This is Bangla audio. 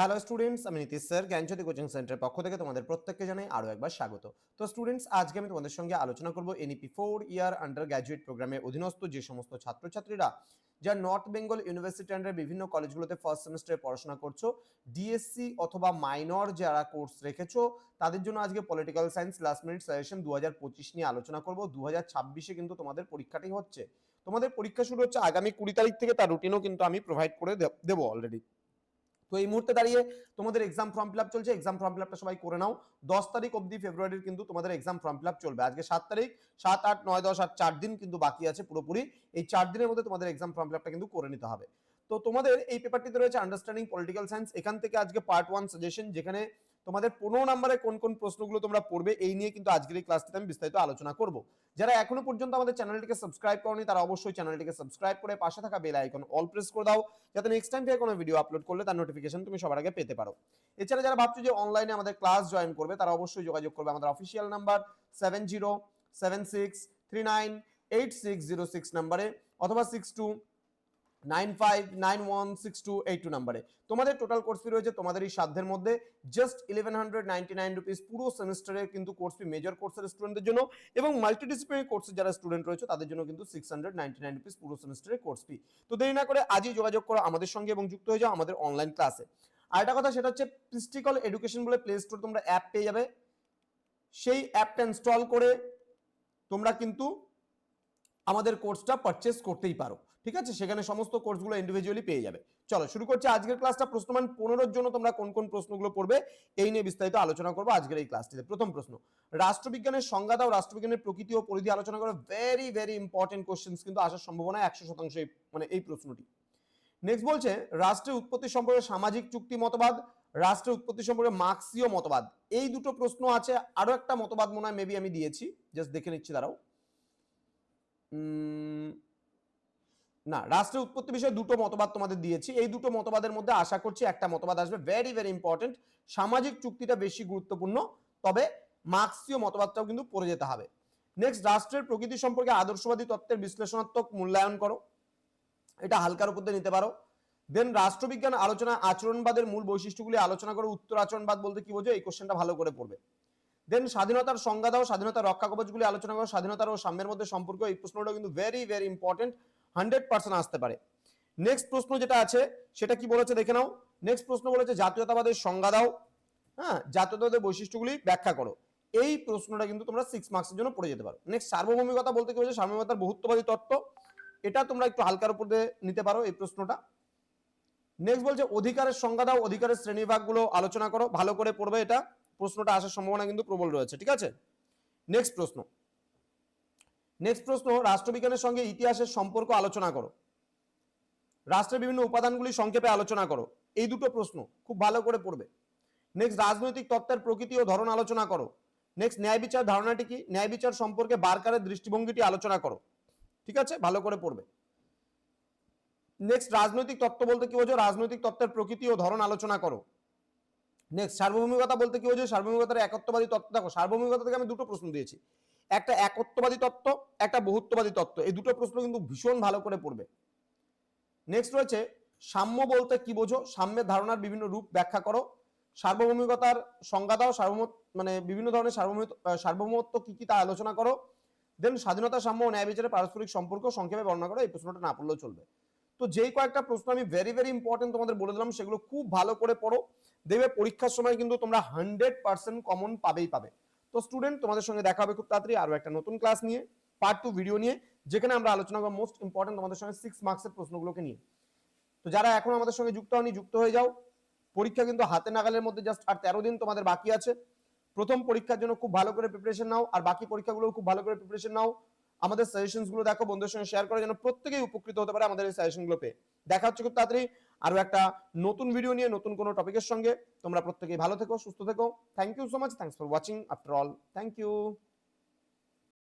হ্যালো স্টুডেন্টস আমি নীতিশ স্যার জ্ঞানজ্যোতি কোচিং সেন্টারের পক্ষ থেকে তোমাদের প্রত্যেককে জানাই আরও একবার স্বাগত। তো স্টুডেন্টস আজকে আমি তোমাদের সঙ্গে আলোচনা করব NEP four year undergraduate প্রোগ্রামের অধীনস্থ যে সমস্ত ছাত্রছাত্রীরা, যা নর্থ বেঙ্গল ইউনিভার্সিটি আন্ডার বিভিন্ন কলেজগুলোতে ফার্স্ট সেমিস্টারে পড়াশোনা করছ ডিএসসি অথবা মাইনর যারা কোর্স রেখেছো, তাদের জন্য আজকে political science last minute suggestion দু হাজার পঁচিশ নিয়ে আলোচনা করব। দু হাজার ছাব্বিশে কিন্তু তোমাদের পরীক্ষাটি হচ্ছে। তোমাদের পরীক্ষা শুরু হচ্ছে আগামী কুড়ি তারিখ থেকে, তার রুটিনও কিন্তু আমি প্রোভাইড করে দেবো অলরেডি তো এই মুহূর্তে দাঁড়িয়ে তোমাদের এক্সাম ফর্ম ফিল চলছে। এক্সাম ফর্ম ফিল সবাই করে নাও। দশ তারিখ অব্দি ফেব্রুয়ারির কিন্তু তোমাদের এক্সাম ফর্ম ফিল চলবে। আজকে সাত তারিখ, সাত, আট, নয়, দশ আট চার দিন কিন্তু বাকি আছে পুরোপুরি। এই চার দিনের মধ্যে তোমাদের এক্সাম ফর্ম ফিল কিন্তু করে নিতে হবে। তো তোমাদের এই পেপারটিতে রয়েছে আন্ডারস্ট্যান্ডিং পলিটিক্যাল সায়েন্স এখান থেকে আজকে পার্ট ওয়ান সাজেশন যেখানে তোমাদের পনেরো নম্বরে কোন কোন প্রশ্নগুলো তোমরা পড়বে, এই নিয়ে কিন্তু আজকের এই ক্লাসটিতে আমি বিস্তারিত আলোচনা করব। যারা এখনও পর্যন্ত আমাদের চ্যানেলটিকে সাবস্ক্রাইব করনি, তারা অবশ্যই চ্যানেলটিকে সাবস্ক্রাইব করে পাশে থাকা বেল আইকন অল প্রেস করে দাও, যাতে নেক্সট টাইম থেকে কোনো ভিডিও আপলোড করলে তার নোটিফিকেশন তুমি সবার আগে পেতে পারো। এছাড়া যারা ভাবছ যে অনলাইনে আমাদের ক্লাস জয়েন করবে, তারা অবশ্যই যোগাযোগ করবে আমাদের official number seven zero seven six three nine eight six zero six নাম্বারে অথবা six two nine five nine one six two eight two নাম্বারে। তোমাদের টোটাল কোর্স ফি রয়েছে তোমাদের এই সাধ্যের মধ্যে। Just eleven hundred ninety nine rupees পুরো সেমিস্টারের কিন্তু কোর্স ফি মেজর কোর্সের স্টুডেন্টদের জন্য এবং মাল্টিডিসিপ্লিনারি কোর্সের যারা স্টুডেন্ট রয়েছে, তাদের জন্য কিন্তু six hundred ninety nine rupees পুরো সেমিস্টারের কোর্স ফি তো দেরি না করে আজই যোগাযোগ করো আমাদের সঙ্গে এবং যুক্ত হয়ে যাও আমাদের অনলাইন ক্লাসে আর একটা কথা, সেটা হচ্ছে প্রিস্টিকল এডুকেশন বলে প্লে স্টোর তোমরা অ্যাপ পেয়ে যাবে। সেই অ্যাপটা ইনস্টল করে তোমরা কিন্তু আমাদের কোর্সটা পারচেস করতেই পারো। ঠিক আছে? সেখানে সমস্ত কোর্সগুলো ইন্ডিভিজুয়ালি পেয়ে যাবে। চলো, শুরু করছি আজকের ক্লাসটা প্রশ্নমান পনেরোর জন্য তোমরা কোন কোন প্রশ্নগুলো পড়বে এই নিয়ে বিস্তারিত আলোচনা করব আজকের এই ক্লাসটিতে প্রথম প্রশ্ন, রাষ্ট্রবিজ্ঞানের সংজ্ঞা দাও। রাষ্ট্রবিজ্ঞানের প্রকৃতি ও পরিধি আলোচনা করো। ভেরি ভেরি ইম্পর্টেন্ট কোশ্চেন্স কিন্তু আসার সম্ভাবনা একশো শতাংশ মানে এই প্রশ্নটি। নেক্সট বলছে, রাষ্ট্রের উৎপত্তি সম্পর্কে সামাজিক চুক্তি মতবাদ, রাষ্ট্রের উৎপত্তি সম্পর্কে মার্ক্সীয় মতবাদ। এই দুটো প্রশ্ন আছে। আরও একটা মতবাদ মনে হয় মেবি আমি দিয়েছি। জাস্ট দেখে নিচ্ছি, দাঁড়াও। না, রাষ্ট্রের উৎপত্তি বিষয়ে দুটো মতবাদ তোমাদের দিয়েছি। এই দুটো মতবাদের মধ্যে আশা করছি একটা মতবাদ আসবে। ভেরি ভেরি ইম্পর্টেন্ট সামাজিক চুক্তিটা বেশি গুরুত্বপূর্ণ, তবে মার্ক্সীয় মতবাদটাও কিন্তু পড়ে যেতে হবে। নেক্সট রাষ্ট্রের প্রকৃতি সম্পর্কে আদর্শবাদী তত্ত্বের বিশ্লেষণাত্মক মূল্যায়ন করো। এটা হালকার উপর নিতে পারো। দেন রাষ্ট্রবিজ্ঞান আলোচনা আচরণবাদের মূল বৈশিষ্ট্যগুলি আলোচনা করে। উত্তর আচরণবাদ বলতে কি বোঝো? এই কোশ্চেনটা ভালো করে পড়বে। দেন স্বাধীনতার সংজ্ঞা দাও স্বাধীনতার রক্ষা কবচগুলি আলোচনা করো। স্বাধীনতার ও সাম্যের মধ্যে সম্পর্ক, এই প্রশ্নটা কিন্তু very very important hundred percent আসতে পারে। নেক্সট প্রশ্ন যেটা আছে, সেটা কি বলেছে দেখে নাও। নেক্সট প্রশ্ন বলেছে, জাতীয়তাবাদের সংজ্ঞা দাও। হ্যাঁ জাতীয়তাবাদের বৈশিষ্ট্যগুলি ব্যাখ্যা করো। এই প্রশ্নটা কিন্তু তোমরা সিক্স মার্কসের জন্য পড়ে যেতে পারো। নেক্সট সার্বভৌমিকতা বলতে কি বলছে? সার্বভৌমিকতার বহুত্ববাদী তত্ত্ব। এটা তোমরা একটু হালকার উপর দিয়ে নিতে পারো এই প্রশ্নটা। নেক্সট বলছে, অধিকারের সংজ্ঞা দাও, অধিকারের শ্রেণীভাগগুলো আলোচনা করো। ভালো করে পড়বে এটা। প্রশ্নটা আসার সম্ভাবনা কিন্তু প্রবল রয়েছে, ঠিক আছে? নেক্সট প্রশ্ন। নেক্সট প্রশ্ন রাষ্ট্রবিজ্ঞানের সঙ্গে ইতিহাসের সম্পর্ক আলোচনা করো। রাষ্ট্রের বিভিন্ন উপাদানগুলি সংক্ষেপে আলোচনা করো। এই দুটো প্রশ্ন খুব ভালো করে পড়বে। নেক্সট রাজনৈতিক তত্ত্বের প্রকৃতি ও ধরন আলোচনা করো। নেক্সট ন্যায় বিচার ধারণাটি কি? ন্যায় বিচার সম্পর্কে বারকারের দৃষ্টিভঙ্গিটি আলোচনা করো। ঠিক আছে? ভালো করে পড়বে। নেক্সট রাজনৈতিক তত্ত্ব বলতে কি বোঝো? রাজনৈতিক তত্ত্বের প্রকৃতি ও ধরন আলোচনা করো। নেক্সট সার্বভৌমিকতা বলতে কি বোঝো? সার্বভৌমিকতার একত্ববাদী তত্ত্ব দেখো। সার্বভৌমিকতা থেকে আমি দুটো প্রশ্ন দিয়েছি। একটা একত্ববাদী তত্ত্ব, একটা বহুত্ববাদী তত্ত্ব। এই দুটো প্রশ্ন কিন্তু ভীষণ ভালো করে পড়বে। নেক্সট রয়েছে, সাম্য বলতে কি বোঝো? সাম্যের ধারণার বিভিন্ন রূপ ব্যাখ্যা করো। সার্বভৌমিকতার সংজ্ঞা দাও, সার্বভৌম মানে বিভিন্ন ধরনের সার্বভৌম সার্বভৌমত্ব কি কি তা আলোচনা করো। দেন স্বাধীনতা, সাম্য ও ন্যায় বিচারে পারস্পরিক সম্পর্ক সংক্ষেপে বর্ণনা করো, এই প্রশ্নটা না পড়লেও চলবে। তো যেই কয়েকটা প্রশ্ন আমি ভেরি ভেরি ইম্পর্টেন্ট তোমাদের বলে দিলাম, সেগুলো খুব ভালো করে পড়ো। দেখবে পরীক্ষার সময় কিন্তু তোমরা হান্ড্রেড পার্সেন্ট কমন পাবেই পাবে। তো স্টুডেন্ট তোমাদের সঙ্গে দেখা হবে খুব তাড়াতাড়ি। আরও একটা নতুন ক্লাস নিয়ে পার্ট টু ভিডিও নিয়ে, যেখানে আমরা আলোচনা করব মোস্ট ইম্পর্টেন্ট তোমাদের সঙ্গে সিক্স মার্কসের প্রশ্নগুলোকে নিয়ে। তো যারা এখন আমাদের সঙ্গে যুক্ত হয়নি, যুক্ত হয়ে যাও। পরীক্ষা কিন্তু হাতে নাগালের মধ্যে জাস্ট আর তেরো দিন তোমাদের বাকি আছে। প্রথম পরীক্ষার জন্য খুব ভালো করে প্রিপারেশন নাও, আর বাকি পরীক্ষাগুলো খুব ভালো করে প্রিপারেশন নাও। আমাদের সাজেশনগুলো দেখো, বন্ধুদের সঙ্গে শেয়ার করে, যেন প্রত্যেকেই উপকৃত হতে পারে আমাদের এই সাজেশনগুলো পেয়ে। দেখা হচ্ছে খুব তাড়াতাড়ি আরও একটা নতুন ভিডিও নিয়ে, নতুন কোনো টপিকের সঙ্গে। তোমরা প্রত্যেকেই ভালো থেকো, সুস্থ থেকো। Thank you so much thanks for watching after all thank you